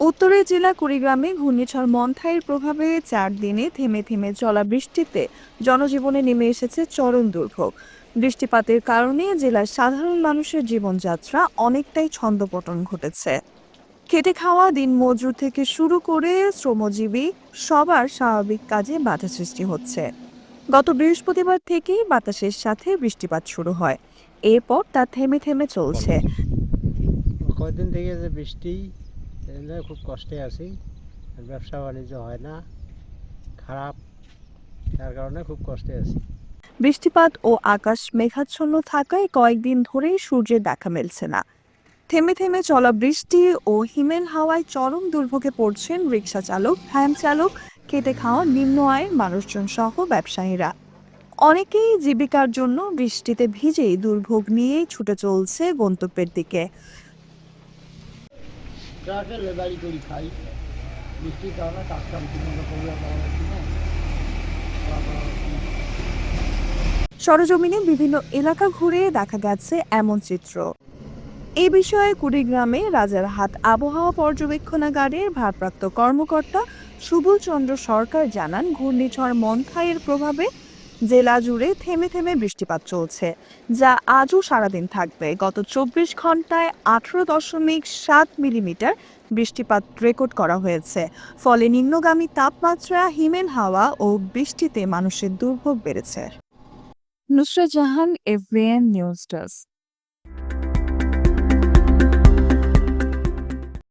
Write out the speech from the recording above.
উত্তরের জেলা কুড়িগ্রামে ঘূর্ণিঝড় মন্থাইয়ের প্রভাবে চার দিনে থেমে থেমে চলা বৃষ্টিতে জনজীবনে নেমে এসেছে চরম দুর্ভোগ। বৃষ্টিপাতের কারণে জেলার সাধারণ মানুষের জীবনযাত্রা অনেকটাই ছন্দপতন ঘটেছে। খেটে খাওয়া, দিন মজুর থেকে শুরু করে শ্রমজীবী সবার স্বাভাবিক কাজে বাধা সৃষ্টি হচ্ছে। গত বৃহস্পতিবার থেকেই বাতাসের সাথে বৃষ্টিপাত শুরু হয়। এরপর তা থেমে থেমে চলছে। কয়েকদিন থেকে বৃষ্টি এগুলো খুব কষ্টে আছি। ব্যবসা বাণিজ্য হয় না, খারাপ তার কারণে খুব কষ্টে আছি। বৃষ্টিপাত ও আকাশ মেঘাচ্ছন্ন থাকায় কয়েকদিন ধরেই সূর্যের দেখা মিলছে না। থেমে থেমে চলা বৃষ্টি ও হিমেল হাওয়ায় চরম দুর্ভোগে পড়ছেন রিক্সা চালক, ভ্যান চালক খেটে খাওয়া নিম্ন আয়ের মানুষজন সহ ব্যবসায়ীরা। অনেকেই জীবিকার জন্য বৃষ্টিতে ভিজেই দুর্ভোগ নিয়েই ছুটে চলছে গন্তব্যের দিকে। ট্রাকে লেবারি করি খাই। বৃষ্টির কারণে কাজ কাম ঠিকমতো করবে সরজমিনে বিভিন্ন এলাকা ঘুরে দেখা গেছে এমন চিত্র। এ বিষয়ে কুড়িগ্রামে রাজারহাট আবহাওয়া পর্যবেক্ষণাগারের ভারপ্রাপ্ত কর্মকর্তা সুবল চন্দ্র সরকার জানান, ঘূর্ণিঝড় মন্থাইয়ের প্রভাবে জেলা জুড়ে থেমে থেমে বৃষ্টিপাত চলছে, যা আজও সারাদিন থাকবে। গত চব্বিশ ঘন্টায় আঠারো দশমিক সাত মিলিমিটার বৃষ্টিপাত রেকর্ড করা হয়েছে। ফলে নিম্নগামী তাপমাত্রা হিমেন হাওয়া ও বৃষ্টিতে মানুষের দুর্ভোগ বেড়েছে। Nusrat Jahan, FBN news desk.